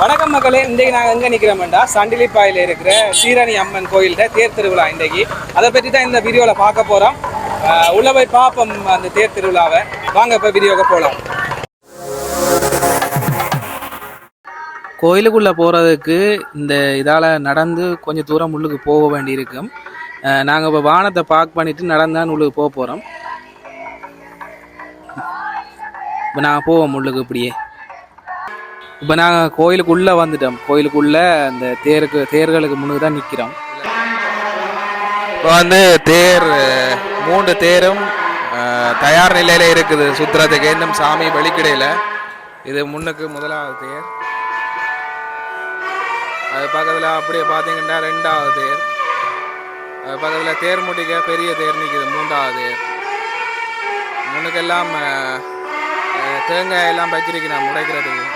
வணக்கம் மக்களே இன்றைக்கு நாங்கள் எங்கே நிற்கிறோம்டா சண்டிலிப்பாயில் இருக்கிற சீரணி அம்மன் கோயிலில் தேர் திருவிழா இன்றைக்கு. அதை பற்றி தான் இந்த வீடியோவில் பார்க்க போகிறோம் உள்ள போய் பார்ப்போம் அந்த தேர் திருவிழாவை. வாங்க இப்போ வீடியோக்கு போகலாம் கோயிலுக்குள்ளே போகிறதுக்கு இந்த இதால் நடந்து கொஞ்சம் தூரம் உள்ளுக்கு போக வேண்டியிருக்கும். நாங்கள் இப்போ வானத்தை பார்க் பண்ணிவிட்டு நடந்தான் உள்ளுக்கு போக போகிறோம் இப்போ நாங்கள் போவோம் உள்ளுக்கு இப்படியே. இப்போ நாங்கள் கோயிலுக்குள்ளே வந்துட்டோம். கோயிலுக்குள்ளே அந்த தேருக்கு தேர்களுக்கு முன்னுக்கு தான் நிற்கிறோம் இப்போ வந்து தேர் மூன்று தேரும் தயார் நிலையில் இருக்குது. சுத்துறதுக்கு இன்னும் சாமி வெளிக்கிடையில் இது முன்னுக்கு முதலாவது தேர். அது பக்கத்தில் அப்படியே பார்த்தீங்கன்னா ரெண்டாவது தேர். அது பக்கத்தில் தேர் முடிக்க பெரிய தேர் நிற்குது மூன்றாவது தேர். முன்னுக்கெல்லாம் தேங்காயெல்லாம் அஹ், தேங்காய் எல்லாம் வச்சிருக்கிறேன் முடைக்கிறதுக்கு.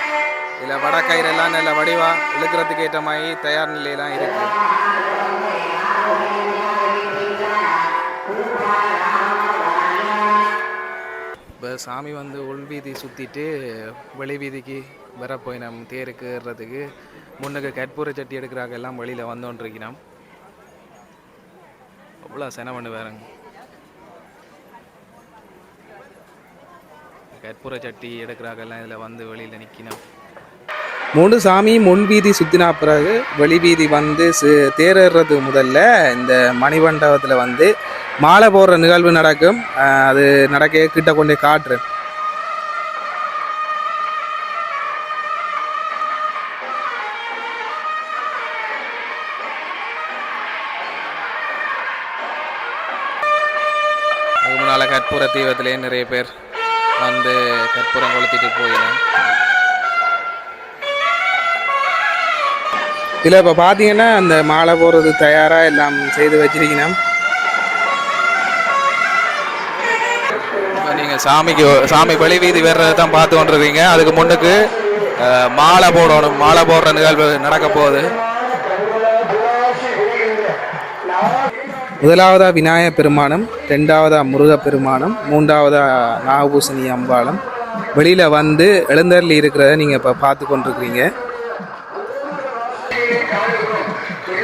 இதில் வடக்கயிறெல்லாம் நல்ல வடிவா இழுக்கிறதுக்கு ஏற்ற மாதிரி தயார் நிலையெல்லாம் இருக்கு. இப்போ சாமி வந்து உள் வீதி சுற்றிட்டு வெளி வீதிக்கு வர போய் நம் தேருக்கு ஏறுறதுக்கு முன்னுக்கு கற்பூர சட்டி எடுக்கிறாங்க. எல்லாம் வெளியில் வந்தோன்றிருக்கிறோம். அவ்வளோ செனவண்டு வேறங்க கற்பூர சட்டி எடுக்கிறாங்கெல்லாம் இதில் வந்து வெளியில் நிற்கணும் மூணு சாமி முன் வீதி சுத்தினா பிறகு வெளி வீதி வந்து சு- முதல்ல இந்த மணிமண்டபத்தில் வந்து மாலை போடுற நிகழ்வு நடக்கும். அது நடக்க கிட்ட கொண்டே காட்டுறேன். முன்னால் கற்பூர தீபத்திலே நிறைய பேர் வந்து கற்பூரம் கொளுத்திட்டு போயிடும் இதில் இப்போ பார்த்தீங்கன்னா அந்த மாலை போடுறது தயாராக எல்லாம் செய்து வச்சிருக்கணும் நீங்கள் சாமிக்கு சாமி வெளி வீதி வர்றதை தான் பார்த்து கொண்டிருக்கீங்க. அதுக்கு முன்னுக்கு மாலை போடணும். மாலை போடுற நிகழ்வு நடக்க போகுது. முதலாவதா விநாயக பெருமானம் ரெண்டாவதா முருக பெருமானம் மூன்றாவதா நாகபூசணி அம்பாளம் வெளியில் வந்து எழுந்தருளி இருக்கிறத நீங்கள் இப்போ பார்த்து கொண்டிருக்கிறீங்க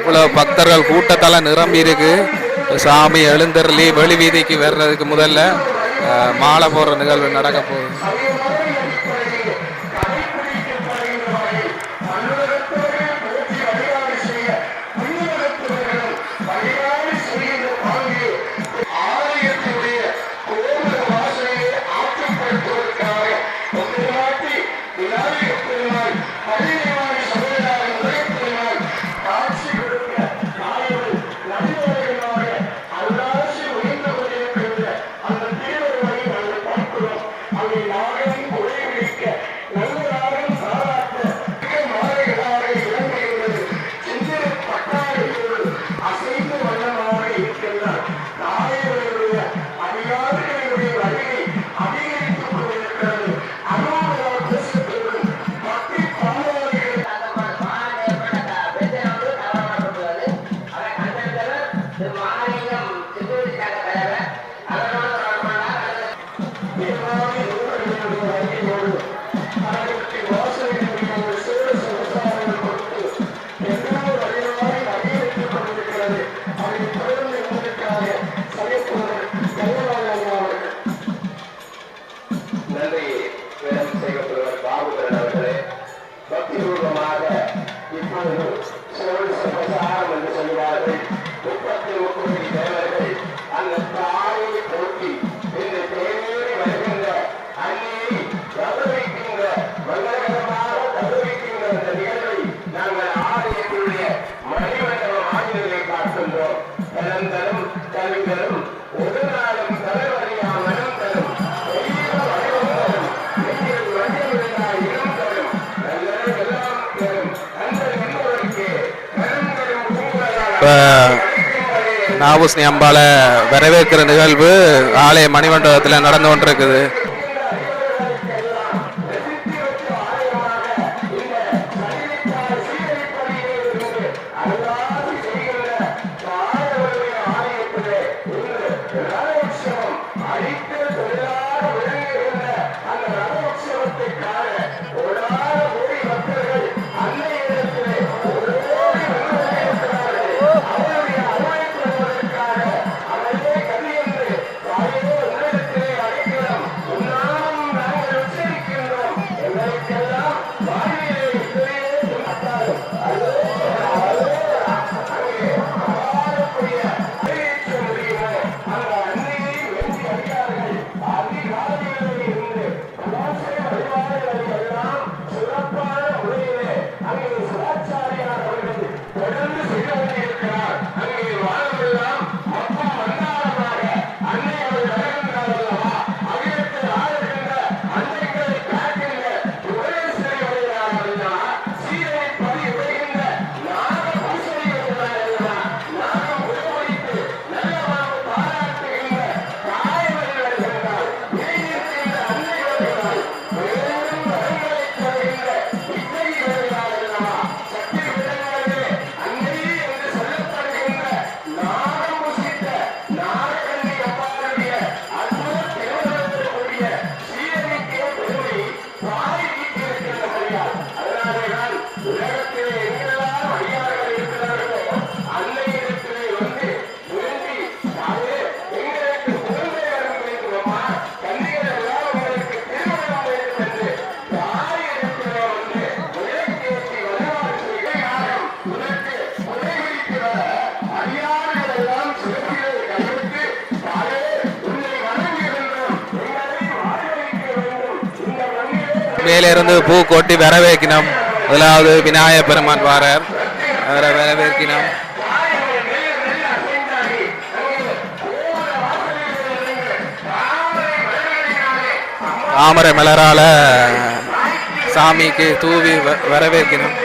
இவ்வளோ பக்தர்கள் கூட்டத்தால் நிரம்பி இருக்கு. சாமி எழுந்தருளி வெளி வீதிக்கு வர்றதுக்கு முதல்ல மாலை போடுற நிகழ்வு நடக்க போகுது. Yeah. இப்போ நாகபூசணி அம்பாலை வரவேற்கிற நிகழ்வு ஆலய மணிமண்டபத்தில் நடந்து கொண்டிருக்குது. மண்ணிலே பூ கொட்டி வரவேற்கினோம். முதலாவது விநாயக பெருமான் வாரர். அவரை வரவேற்கினோம். தாமரை மலரால சாமிக்கு தூவி வரவேற்கினோம்.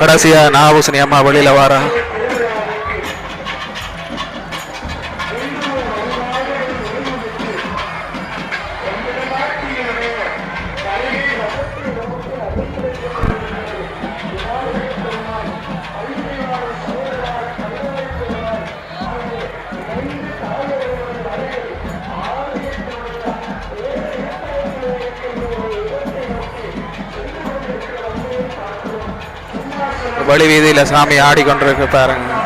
வரவேற்கணும் கடைசியா நாகூசணி அம்மா வெளியில வாரா வழி வீதியில சாமி ஆடிக்கொண்டிருக்கு பாருங்க.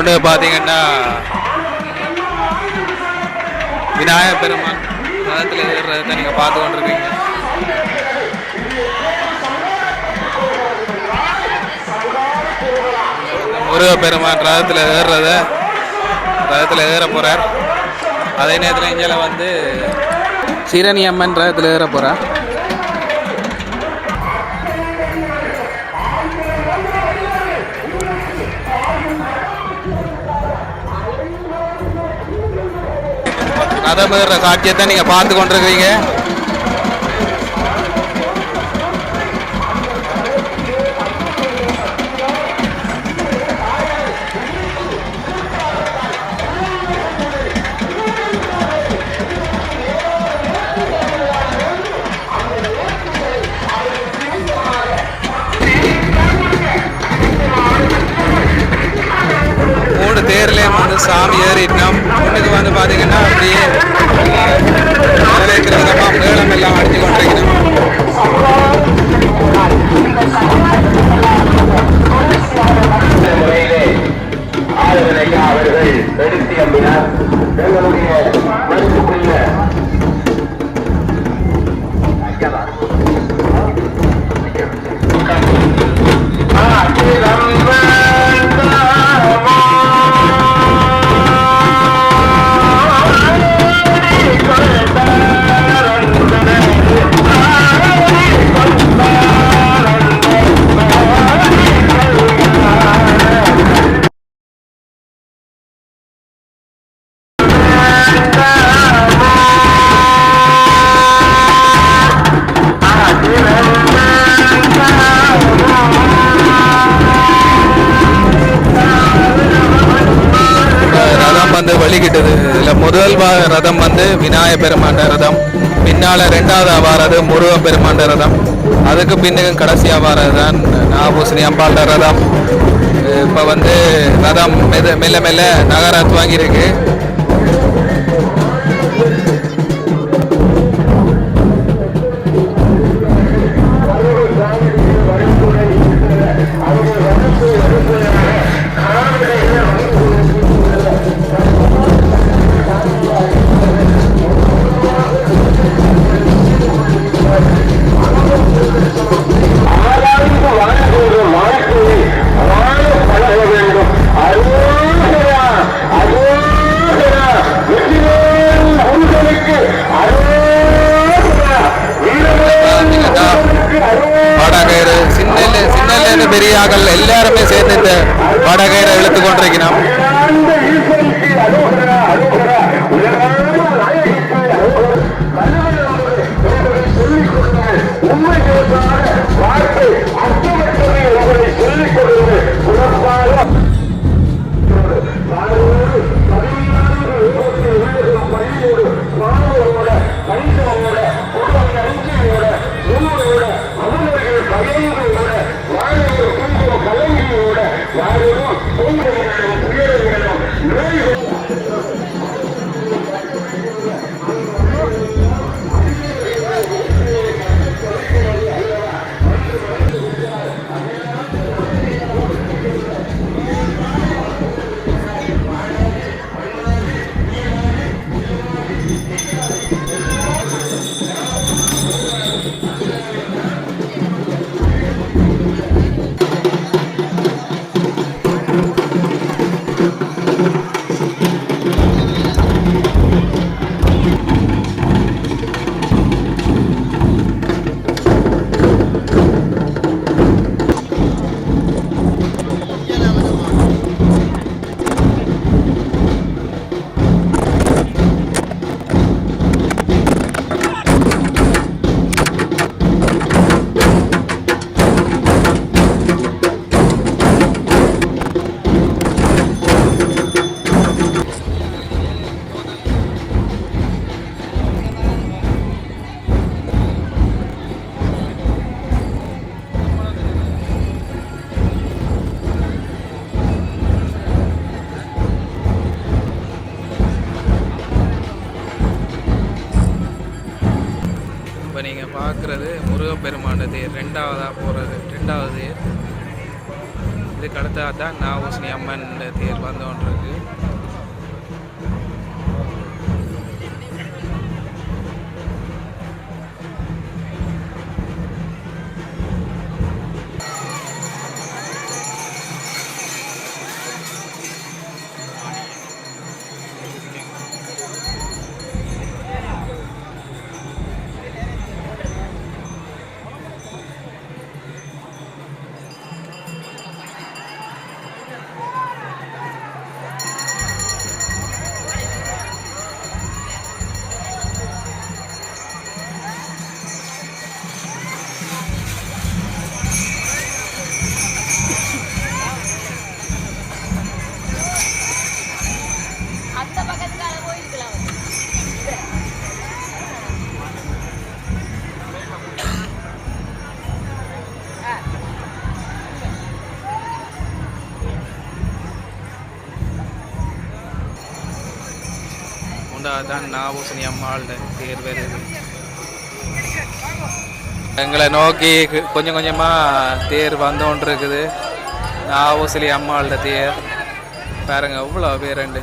ஒன்று பார்த்தீங்கன்னா விநாயகர் பெருமான் ரதத்தில் ஏறுறதை நீங்கள் பார்த்து கொண்டிருக்கீங்க. முருக பெருமான் ரதத்தில் ஏறுறத ரதத்தில் ஏற போகிறார் அதே நேரத்தில் இங்கே வந்து சீரணி அம்மன் ரதத்தில் ஏற போகிறார் கதை ஏறுற காட்சியத்தை நீங்கள் பார்த்து கொண்டிருக்கிறீங்க. இதில் முதல் வா- ரதம் வந்து விநாயக பெருமாண்ட ரதம். பின்னால் ரெண்டாவது வாரது முருகன் பெருமாண்ட ரதம். அதுக்கு பின்னுக்கு கடைசியா வாரது தான் நாபூசணி அம்பாண்ட ரதம். இப்போ வந்து ரதம் மெது மெல்ல மெல்ல நகர துவங்கியிருக்கு இப்போ நீங்கள் பார்க்குறது முருகப்பெருமான தேர் ரெண்டாவதாக போகிறது ரெண்டாவது தேர் இதுக்கு அடுத்ததாக தான் நாவூசணி அம்மன் தேர் வந்து ஒன்று அம்மாவோட பேர் வேறு வருது எங்களை நோக்கி கொஞ்சம் கொஞ்சமாக தேர் வந்தோன்று இருக்குது நாவூசலி தேர். பாருங்கள் எவ்வளோ பேருண்டு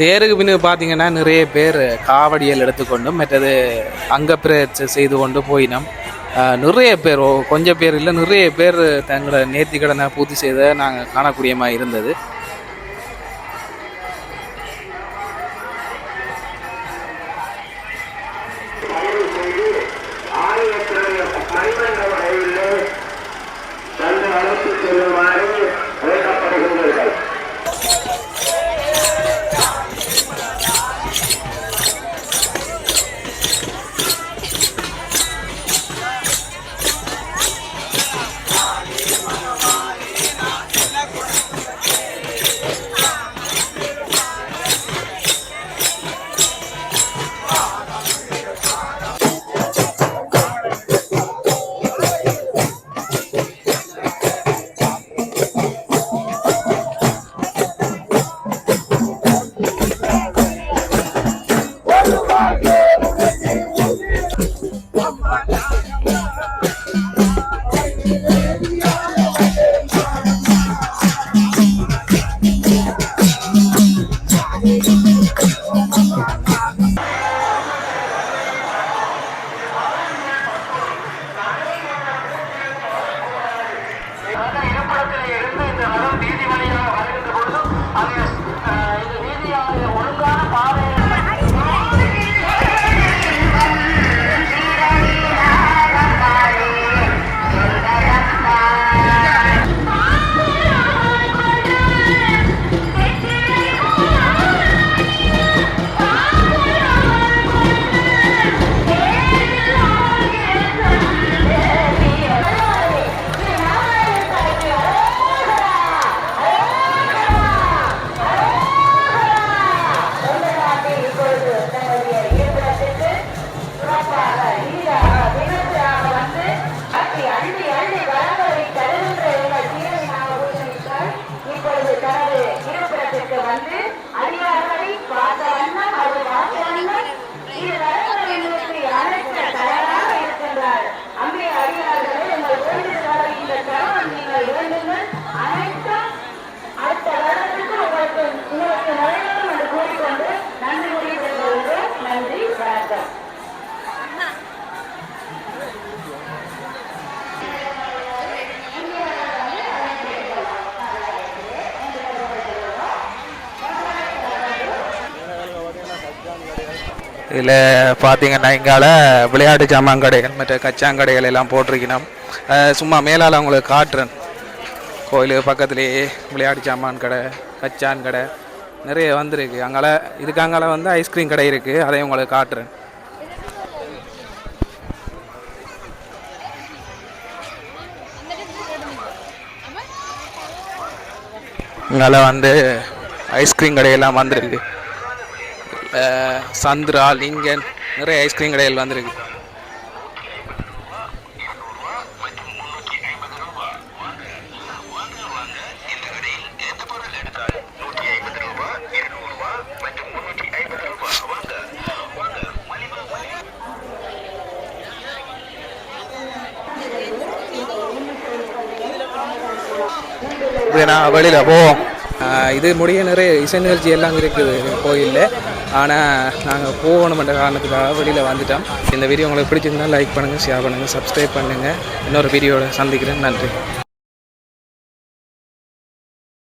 தேருக்கு பின்னு பார்த்தீங்கன்னா நிறைய பேர் காவடியல் எடுத்துக்கொண்டும் மற்றது அங்கப்பிரச்சை செய்து கொண்டு போயினோம். நிறைய பேர் கொஞ்சம் பேர் இல்லை நிறைய பேர் தங்களோட நேர்த்திக்கடனை பூர்த்தி செய்த நாங்கள் காணக்கூடியமாக இருந்தது. Bye. இதில் பார்த்தீங்கன்னா இங்கால விளையாட்டு சாமான் கடைகள் மற்ற கச்சாங்கடைகள் எல்லாம் போட்டிருக்கணும். சும்மா மேலால் உங்களுக்கு காட்டுறேன். கோயில் பக்கத்துலேயே விளையாட்டு சாமான் கடை கச்சான் கடை நிறைய வந்திருக்கு. அங்கால இதுக்கு அங்கால வந்து ஐஸ்கிரீம் கடை இருக்குது அதையும் உங்களுக்கு காட்டுறேன். இங்கால வந்து ஐஸ்கிரீம் கடையெல்லாம் வந்திருக்கு. சந்திரா லிங்கன் நிறைய ஐஸ்கிரீம் கடைகள் வந்திருக்கு. நான் வெளியில் போவோம் இது முடிய நிறைய இசை நிகழ்ச்சி எல்லாம் இருக்குது கோயிலில். ஆனால் நாங்கள் போகணுமென்ற காரணத்துக்காக வெளியில் வந்துட்டோம். இந்த வீடியோ உங்களுக்கு பிடிச்சிருந்தால் லைக் பண்ணுங்கள் ஷேர் பண்ணுங்கள் சப்ஸ்கிரைப் பண்ணுங்கள் இன்னொரு வீடியோவில் சந்திக்கிறேன். நன்றி.